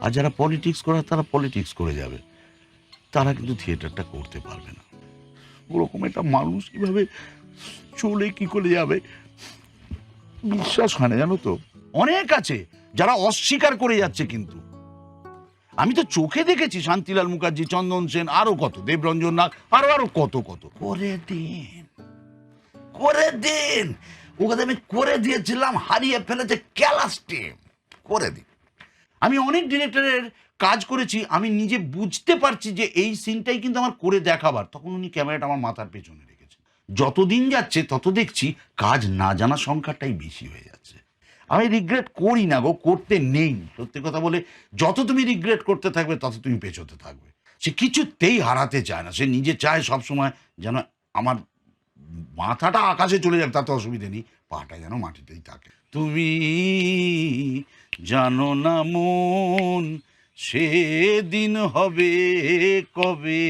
আর যারা পলিটিক্স করে, তারা পলিটিক্স করে যাবে। তারা কিন্তু থিয়েটারটা করতে পারবে না। ওরকম একটা মানুষ কীভাবে চলে, কি করে যাবে? বিশ্বাস হয় না, জানো তো? অনেক আছে যারা অস্বীকার করে যাচ্ছে কিন্তু। আমি তো চোখে দেখেছি শান্তিলাল মুখার্জি, চন্দন সেন, আরও কত, দেবরঞ্জন নাগ, আরও আরও কত কত। করে দিন। করে দিন। ওকে আমি করে দিয়েছিলাম, হারিয়ে ফেলেছে ক্যালাস টিম। করে দিন। আমি অনেক ডিরেক্টরের কাজ করেছি, আমি নিজে বুঝতে পারছি যে এই সিনটাই কিন্তু আমার করে দেখাবার। তখন উনি ক্যামেরাটা আমার মাথার পেছনে রেখেছেন। যতদিন যাচ্ছে, তত দেখছি কাজ না জানার সংখ্যাটাই বেশি হয়ে যাচ্ছে। আমি রিগ্রেট করি না গো, করতে নেই। সত্যি কথা বলে, যত তুমি রিগ্রেট করতে থাকবে, তত তুমি পেছোতে থাকবে। সে কিছুতেই হারাতে চায় না। সে নিজে চায় সবসময় যেন আমার মাথাটা আকাশে চলে যাক তাতে অসুবিধে নেই, পাটা যেন মাটিতেই থাকে। তুমি জানো না মন সেদিন হবে কবে?